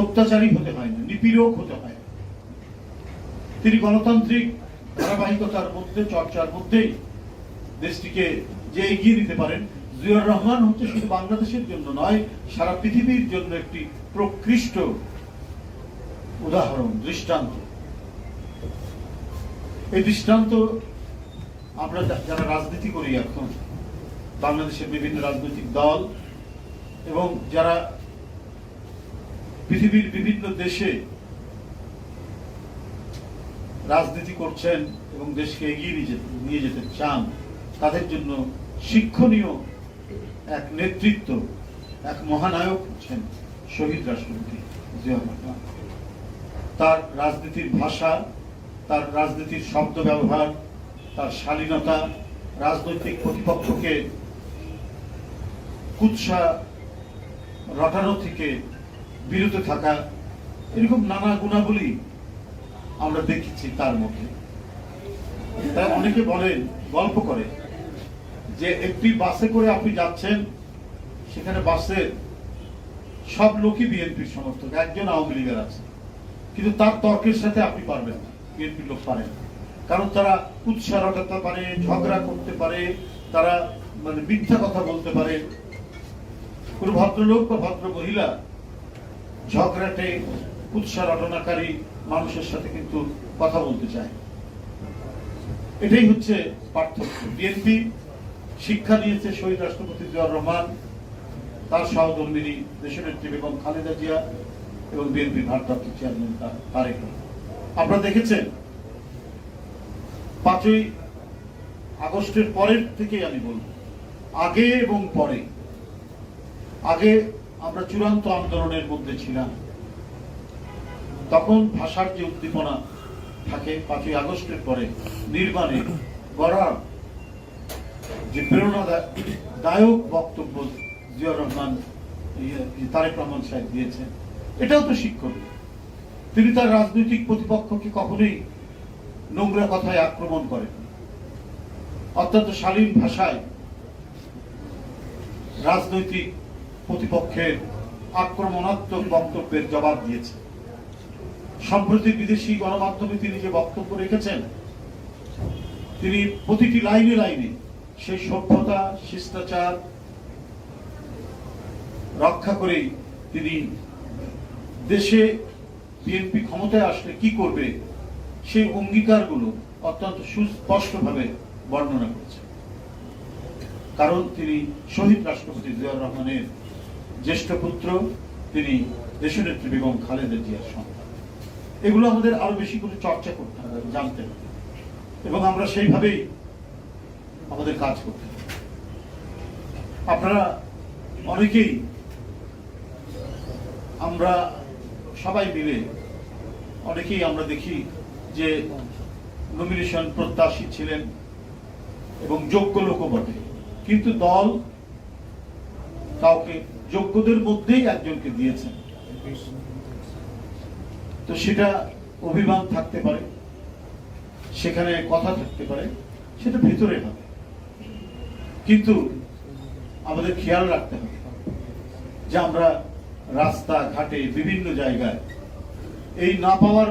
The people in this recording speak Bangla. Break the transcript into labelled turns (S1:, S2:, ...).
S1: অত্যাচারী হতে হয় না নিপীড়ক হতে হয় তিনি গণতান্ত্রিক ধারাবাহিকতার মধ্যে, চর্চার মধ্যেই দেশটিকে যে এগিয়ে নিতে পারেন, জিয়াউর রহমান হচ্ছে শুধু বাংলাদেশের জন্য নয়, সারা পৃথিবীর জন্য একটি প্রকৃষ্ট উদাহরণ, দৃষ্টান্ত। এই দৃষ্টান্ত আমরা যারা রাজনীতি করি এখন, বাংলাদেশের বিভিন্ন রাজনৈতিক দল এবং যারা পৃথিবীর বিভিন্ন দেশে রাজনীতি করছেন এবং দেশকে এগিয়ে নিয়ে যেতে চান, তাদের জন্য শিক্ষণীয় এক নেতৃত্ব, এক মহানায়ক হচ্ছেন শহীদ রাষ্ট্রপতি তার রাজনীতির ভাষা, তার রাজনীতির শব্দ ব্যবহার, তার শালীনতা, রাজনৈতিক প্রতিপক্ষকে কুৎসা রটানো থেকে বিরত থাকা, এরকম নানা গুণাবলী আমরা দেখেছি তার মধ্যে। তাই অনেকে বলেন, গল্প করে যে একটি বাসে করে আপনি যাচ্ছেন, সেখানে বাসের সব লোকই বিএনপির সমর্থক, একজন আওয়ামী লীগের আছে। কিন্তু তার তর্কের সাথে আপনি পারবেন না, বিএনপির লোক পারেন। কারণ তারা উৎসাহ রটাতে পারে, ঝগড়া করতে পারে, তারা মানে মিথ্যা কথা বলতে পারে। কোনো ভদ্রলোক বা ভদ্র মহিলা ঝগড়াটে উৎসাহ রটনাকারী মানুষের সাথে কিন্তু কথা বলতে চায়। এটাই হচ্ছে পার্থক্য। বিএনপি শিক্ষা দিয়েছে শহীদ রাষ্ট্রপতি জিয়াউর রহমান, তার সহধর্মিনী দেশনেত্রী বেগম খালেদা জিয়া এবং বিএনপির ভারপ্রাপ্ত চেয়ারম্যান তারেক আপনারা দেখেছেন, পাঁচই আগস্টের পরের থেকে আমি বলব, আগে এবং পরে। আগে আমরা চূড়ান্ত আন্দোলনের মধ্যে ছিলাম। তখন ভাষার যে উদ্দীপনা থাকে পাঁচই আগস্টের পরে নির্মাণে গড়ার যে প্রেরণাদায়ক বক্তব্য জিয়াউর রহমান ইয়ে, তারেক রহমান সাহেব দিয়েছেন এটাও তো শিক্ষণীয়। তিনি তার রাজনৈতিক প্রতিপক্ষকে কখনোই নোংরা কথায় আক্রমণ করেন অত্যন্ত শালীন ভাষায় রাজনৈতিক প্রতিপক্ষের আক্রমণাত্মক বক্তব্যের জবাব দিয়েছে। সম্প্রতি বিদেশি গণমাধ্যমে তিনি যে বক্তব্য রেখেছেন, তিনি প্রতিটি লাইনে লাইনে সেই সভ্যতা, শিষ্টাচার রক্ষা করেই তিনি দেশে বিএনপি ক্ষমতায় আসলে কি করবে, সেই অঙ্গীকারগুলো অত্যন্ত সুস্পষ্টভাবে বর্ণনা করেছে কারণ তিনি শহীদ রাষ্ট্রপতি জিয়াউর রহমানের জ্যেষ্ঠ পুত্র, তিনি দেশনেত্রী বেগম খালেদা জিয়ার সন্তান। এগুলো আমাদের আরও বেশি করে চর্চা করতে হবে, জানতে হবে। এবং আমরা সেইভাবেই আমাদের কাজ করতে হবে। আপনারা অনেকেই আমরা সবাই মিলে অনেকেই আমরা দেখি যে নমিনেশন প্রত্যাশী ছিলেন এবং যোগ্য লোকও বটে। কিন্তু দল কাউকে যোগ্যদের মধ্যেই একজনকে দিয়েছেন। তো সেটা অভিমান থাকতে পারে, সেখানে কথা থাকতে পারে, সেটা ভেতরে হবে। কিন্তু আমাদের খেয়াল রাখতে হবে যে আমরা রাস্তা ঘাটে বিভিন্ন জায়গায় এই না পাওয়ার